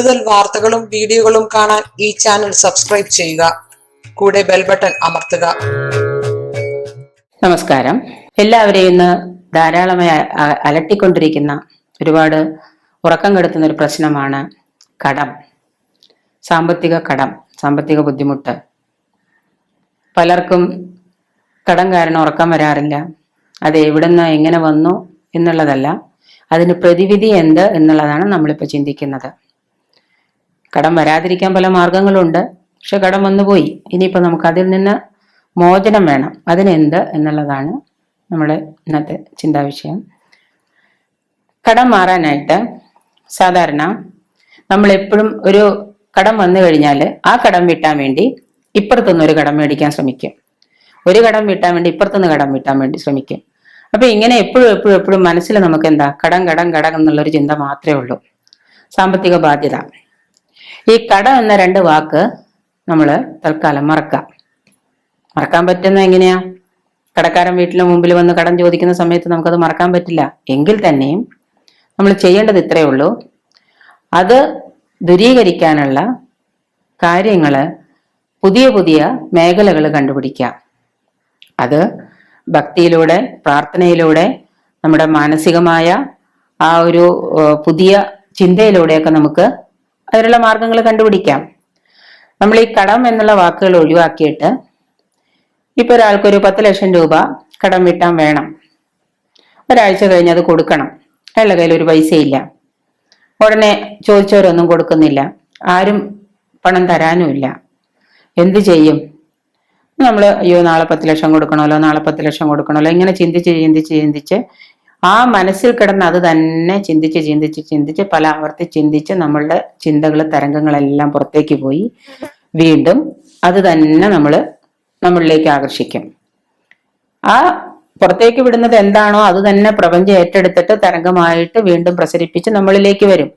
കൂടുതൽ വാർത്തകളും വീഡിയോകളും കാണാൻ ഈ ചാനൽ സബ്സ്ക്രൈബ് ചെയ്യുക. കൂടെ ബെൽ ബട്ടൺ അമർത്തുക. നമസ്കാരം. എല്ലാവരെയും ഇന്ന് ധാരാളമായി അലട്ടിക്കൊണ്ടിരിക്കുന്ന ഒരുപാട് ഉറക്കം കെടുത്തുന്ന ഒരു പ്രശ്നമാണ് കടം. സാമ്പത്തിക കടം സാമ്പത്തിക ബുദ്ധിമുട്ട്. പലർക്കും കടം കാരണം ഉറക്കം വരാറില്ല. അത് എവിടുന്ന് എങ്ങനെ വന്നു എന്നുള്ളതല്ല അതിന് പ്രതിവിധി എന്ത് എന്നുള്ളതാണ് നമ്മളിപ്പോൾ ചിന്തിക്കുന്നത്. കടം വരാതിരിക്കാൻ പല മാർഗങ്ങളുണ്ട്. പക്ഷെ കടം വന്നുപോയി ഇനിയിപ്പോൾ നമുക്ക് അതിൽ നിന്ന് മോചനം വേണം. അതിനെന്ത് എന്നുള്ളതാണ് നമ്മുടെ ഇന്നത്തെ ചിന്താ വിഷയം. കടം മാറാനായിട്ട് സാധാരണ നമ്മൾ എപ്പോഴും ഒരു കടം വന്നു കഴിഞ്ഞാൽ ആ കടം വീട്ടാൻ വേണ്ടി ഇപ്പുറത്തുനിന്ന് ഒരു കടം മേടിക്കാൻ ശ്രമിക്കും. ഒരു കടം വീട്ടാൻ വേണ്ടി ഇപ്പുറത്തുനിന്ന് കടം വീട്ടാൻ വേണ്ടി ശ്രമിക്കും. അപ്പൊ ഇങ്ങനെ എപ്പോഴും എപ്പോഴും എപ്പോഴും മനസ്സിൽ നമുക്ക് എന്താ? കടം കടം കടം എന്നുള്ളൊരു ചിന്ത മാത്രമേ ഉള്ളൂ. സാമ്പത്തിക ബാധ്യത. ഈ കടം എന്ന രണ്ട് വാക്ക് നമ്മൾ തൽക്കാലം മറക്കാം. മറക്കാൻ പറ്റുന്ന എങ്ങനെയാ? കടക്കാരൻ വീട്ടിലെ മുമ്പിൽ വന്ന് കടം ചോദിക്കുന്ന സമയത്ത് നമുക്കത് മറക്കാൻ പറ്റില്ല. എങ്കിൽ തന്നെയും നമ്മൾ ചെയ്യേണ്ടത് ഇത്രയേ ഉള്ളൂ. അത് ദുരീകരിക്കാനുള്ള കാര്യങ്ങൾ പുതിയ പുതിയ മേഖലകൾ കണ്ടുപിടിക്കാം. അത് ഭക്തിയിലൂടെ പ്രാർത്ഥനയിലൂടെ നമ്മുടെ മാനസികമായ ആ ഒരു പുതിയ ചിന്തയിലൂടെയൊക്കെ നമുക്ക് അതിനുള്ള മാർഗങ്ങൾ കണ്ടുപിടിക്കാം. നമ്മൾ ഈ കടം എന്നുള്ള വാക്കുകൾ ഒഴിവാക്കിയിട്ട് ഇപ്പൊ ഒരാൾക്ക് ഒരു പത്ത് ലക്ഷം രൂപ കടം വീട്ടാൻ വേണം. ഒരാഴ്ച കഴിഞ്ഞ് അത് കൊടുക്കണം. അയാളുടെ കയ്യിൽ ഒരു പൈസയില്ല. ഉടനെ ചോദിച്ചവരൊന്നും കൊടുക്കുന്നില്ല. ആരും പണം തരാനുമില്ല. എന്ത് ചെയ്യും? നമ്മൾ അയ്യോ നാളെ പത്ത് ലക്ഷം കൊടുക്കണമല്ലോ നാളെ പത്ത് ലക്ഷം കൊടുക്കണമല്ലോ ഇങ്ങനെ ചിന്തിച്ച് ചിന്തിച്ച് ചിന്തിച്ച് ആ മനസ്സിൽ കിടന്ന് അത് തന്നെ ചിന്തിച്ച് ചിന്തിച്ച് ചിന്തിച്ച് പല ആവർത്തി ചിന്തിച്ച് നമ്മളുടെ ചിന്തകൾ തരംഗങ്ങളെല്ലാം പുറത്തേക്ക് പോയി. വീണ്ടും അത് തന്നെ നമ്മൾ നമ്മളിലേക്ക് ആകർഷിക്കും. ആ പുറത്തേക്ക് വിടുന്നത് എന്താണോ അത് തന്നെ പ്രപഞ്ചം ഏറ്റെടുത്തിട്ട് തരംഗമായിട്ട് വീണ്ടും പ്രസരിപ്പിച്ച് നമ്മളിലേക്ക് വരും.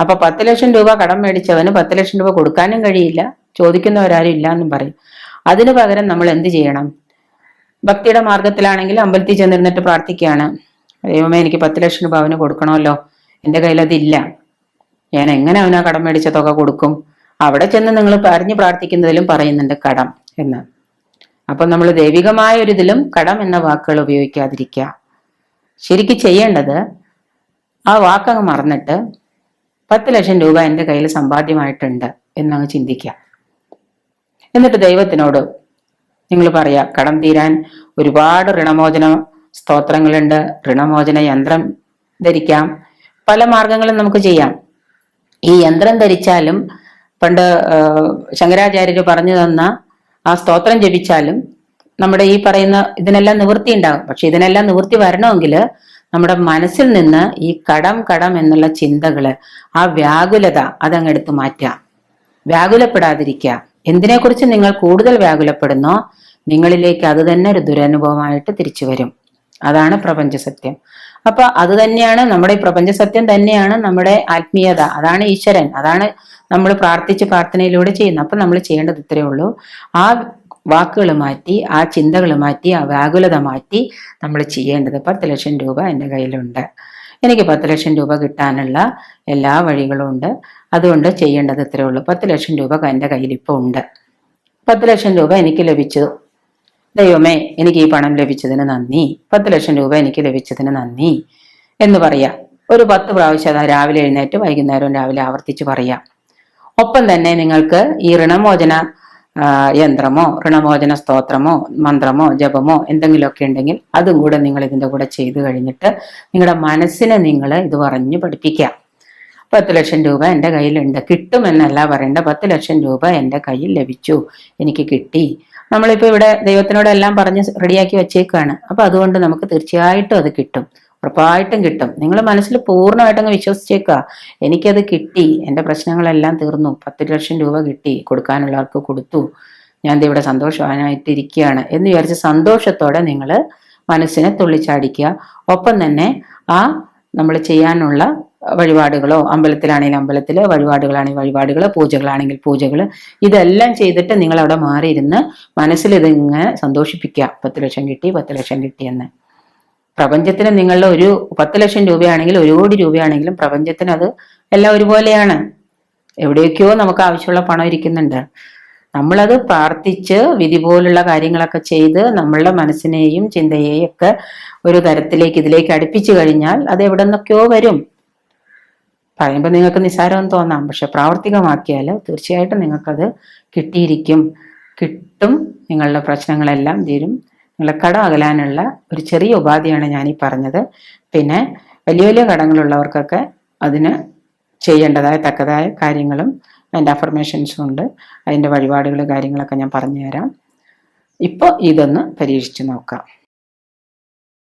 അപ്പൊ പത്ത് ലക്ഷം രൂപ കടം മേടിച്ചവന് പത്ത് ലക്ഷം രൂപ കൊടുക്കാനും കഴിയില്ല. ചോദിക്കുന്നവരാരും ഇല്ല എന്നും പറയും. അതിനു പകരം നമ്മൾ എന്ത് ചെയ്യണം? ഭക്തിയുടെ മാർഗത്തിലാണെങ്കിൽ അമ്പലത്തിൽ ചെന്നിരുന്നിട്ട് പ്രാർത്ഥിക്കുകയാണ്. ദൈവമേ എനിക്ക് പത്ത് ലക്ഷം രൂപ അവന് കൊടുക്കണമല്ലോ. എന്റെ കയ്യിൽ അതില്ല. ഞാൻ എങ്ങനെ അവനാ കടം മേടിച്ച തുക കൊടുക്കും? അവിടെ ചെന്ന് നിങ്ങൾ പറഞ്ഞ് പ്രാർത്ഥിക്കുന്നതിലും പറയുന്നുണ്ട് കടം എന്ന്. അപ്പൊ നമ്മൾ ദൈവികമായ ഒരു ഇതിലും കടം എന്ന വാക്കുകൾ ഉപയോഗിക്കാതിരിക്കുക. ശരിക്കും ചെയ്യേണ്ടത് ആ വാക്കങ്ങ് മറന്നിട്ട് പത്ത് ലക്ഷം രൂപ എന്റെ കയ്യിൽ സമ്പാദ്യമായിട്ടുണ്ട് എന്നങ്ങ് ചിന്തിക്കുക. എന്നിട്ട് ദൈവത്തിനോട് നിങ്ങൾ പറയാ കടം തീരാൻ ഒരുപാട് ഋണമോചന സ്തോത്രങ്ങളുണ്ട് ഋണമോചന യന്ത്രം ധരിക്കാം പല മാർഗങ്ങളും നമുക്ക് ചെയ്യാം. ഈ യന്ത്രം ധരിച്ചാലും പണ്ട് ശങ്കരാചാര്യർ പറഞ്ഞു തന്ന ആ സ്തോത്രം ജപിച്ചാലും നമ്മുടെ ഈ പറയുന്ന ഇതിനെല്ലാം നിവൃത്തി ഉണ്ടാകും പക്ഷെ ഇതിനെല്ലാം നിവൃത്തി വരണമെങ്കിൽ നമ്മുടെ മനസ്സിൽ നിന്ന് ഈ കടം കടം എന്നുള്ള ചിന്തകൾ ആ വ്യാകുലത അതങ്ങ് എടുത്തു മാറ്റാം വ്യാകുലപ്പെടാതിരിക്കുക. എന്തിനെക്കുറിച്ച് നിങ്ങൾ കൂടുതൽ വ്യാകുലപ്പെടുന്നോ നിങ്ങളിലേക്ക് അത് തന്നെ ഒരു ദുരനുഭവമായിട്ട് തിരിച്ചു വരും. അതാണ് പ്രപഞ്ച സത്യം അപ്പൊ അത് തന്നെയാണ് നമ്മുടെ പ്രപഞ്ച സത്യം തന്നെയാണ് നമ്മുടെ ആത്മീയത. അതാണ് ഈശ്വരൻ. അതാണ് നമ്മൾ പ്രാർത്ഥിച്ച് പ്രാർത്ഥനയിലൂടെ ചെയ്യുന്നത്. അപ്പൊ നമ്മൾ ചെയ്യേണ്ടത് ഇത്രയേ ഉള്ളൂ. ആ വാക്കുകൾ മാറ്റി ആ ചിന്തകൾ മാറ്റി ആ വ്യാകുലത മാറ്റി നമ്മൾ ചെയ്യേണ്ടത് പത്ത് ലക്ഷം രൂപ എന്റെ കയ്യിലുണ്ട്. എനിക്ക് പത്ത് ലക്ഷം രൂപ കിട്ടാനുള്ള എല്ലാ വഴികളും ഉണ്ട്. അതുകൊണ്ട് ചെയ്യേണ്ടത് ഇത്രയേ ഉള്ളൂ. പത്ത് ലക്ഷം രൂപ എന്റെ കയ്യിൽ ഇപ്പോൾ ഉണ്ട്. പത്ത് ലക്ഷം രൂപ എനിക്ക് ലഭിച്ചു. ദൈവമേ എനിക്ക് ഈ പണം ലഭിച്ചതിന് നന്ദി. പത്ത് ലക്ഷം രൂപ എനിക്ക് ലഭിച്ചതിന് നന്ദി എന്ന് പറയാ. ഒരു പത്ത് പ്രാവശ്യം അതാ രാവിലെ എഴുന്നേറ്റ് വൈകുന്നേരം രാവിലെ ആവർത്തിച്ച് പറയാം. ഒപ്പം തന്നെ നിങ്ങൾക്ക് ഈ ഋണമോചന യന്ത്രമോ ഋണമോചന സ്തോത്രമോ മന്ത്രമോ ജപമോ എന്തെങ്കിലുമൊക്കെ ഉണ്ടെങ്കിൽ അതും കൂടെ നിങ്ങൾ ഇതിന്റെ കൂടെ ചെയ്തു കഴിഞ്ഞിട്ട് നിങ്ങളുടെ മനസ്സിനെ നിങ്ങൾ ഇത് പറഞ്ഞ് പഠിപ്പിക്കാം പത്ത് ലക്ഷം രൂപ എന്റെ കയ്യിലുണ്ട്. കിട്ടുമെന്നല്ല പറയേണ്ട. പത്ത് ലക്ഷം രൂപ എന്റെ കയ്യിൽ ലഭിച്ചു. എനിക്ക് കിട്ടി. നമ്മളിപ്പോൾ ഇവിടെ ദൈവത്തിനോട് എല്ലാം പറഞ്ഞ് റെഡിയാക്കി വെച്ചേക്കാണ്. അപ്പൊ അതുകൊണ്ട് നമുക്ക് തീർച്ചയായിട്ടും അത് കിട്ടും. ഉറപ്പായിട്ടും കിട്ടും. നിങ്ങൾ മനസ്സിൽ പൂർണമായിട്ട് അങ്ങ് വിശ്വസിച്ചേക്കുക എനിക്കത് കിട്ടി. എന്റെ പ്രശ്നങ്ങളെല്ലാം തീർന്നു. പത്ത് ലക്ഷം രൂപ കിട്ടി. കൊടുക്കാനുള്ളവർക്ക് കൊടുത്തു. ഞാൻ ഇവിടെ സന്തോഷവാനായിട്ട് ഇരിക്കുകയാണ് എന്ന് വിചാരിച്ച് സന്തോഷത്തോടെ നിങ്ങൾ മനസ്സിനെ തുള്ളിച്ചാടിക്കുക. ഒപ്പം തന്നെ ആ നമ്മൾ ചെയ്യാനുള്ള വഴിപാടുകളോ അമ്പലത്തിലാണെങ്കിൽ അമ്പലത്തിൽ വഴിപാടുകളാണെങ്കിൽ വഴിപാടുകൾ പൂജകളാണെങ്കിൽ പൂജകൾ ഇതെല്ലാം ചെയ്തിട്ട് നിങ്ങൾ അവിടെ മാറിയിരുന്ന് മനസ്സിൽ ഇതിങ്ങനെ സന്തോഷിപ്പിക്കുക. പത്ത് ലക്ഷം കിട്ടി പത്ത് ലക്ഷം കിട്ടിയെന്ന് പ്രപഞ്ചത്തിന് നിങ്ങളുടെ ഒരു പത്ത് ലക്ഷം രൂപയാണെങ്കിൽ ഒരു കോടി രൂപയാണെങ്കിലും പ്രപഞ്ചത്തിന് അത് എല്ലാം ഒരുപോലെയാണ്. എവിടെയൊക്കെയോ നമുക്ക് ആവശ്യമുള്ള പണം ഇരിക്കുന്നുണ്ട്. നമ്മളത് പ്രാർത്ഥിച്ച് വിധി പോലുള്ള കാര്യങ്ങളൊക്കെ ചെയ്ത് നമ്മളുടെ മനസ്സിനെയും ചിന്തയെയും ഒക്കെ ഒരു തരത്തിലേക്ക് ഇതിലേക്ക് അടുപ്പിച്ചു കഴിഞ്ഞാൽ അത് എവിടെ നിന്നൊക്കെയോ വരും. പറയുമ്പോൾ നിങ്ങൾക്ക് നിസ്സാരമെന്ന് തോന്നാം. പക്ഷെ പ്രാവർത്തികമാക്കിയാൽ തീർച്ചയായിട്ടും നിങ്ങൾക്കത് കിട്ടിയിരിക്കും. കിട്ടും. നിങ്ങളുടെ പ്രശ്നങ്ങളെല്ലാം തീരും. നിങ്ങളെ കടം അകലാനുള്ള ഒരു ചെറിയ ഉപാധിയാണ് ഞാൻ ഈ പറഞ്ഞത്. പിന്നെ വലിയ വലിയ കടങ്ങളുള്ളവർക്കൊക്കെ അതിന് ചെയ്യേണ്ടതായ തക്കതായ കാര്യങ്ങളും അതിന്റെ അഫർമേഷൻസും ഉണ്ട്. അതിന്റെ വഴിപാടുകൾ കാര്യങ്ങളൊക്കെ ഞാൻ പറഞ്ഞുതരാം. ഇപ്പോൾ ഇതൊന്ന് പരീക്ഷിച്ച് നോക്കാം.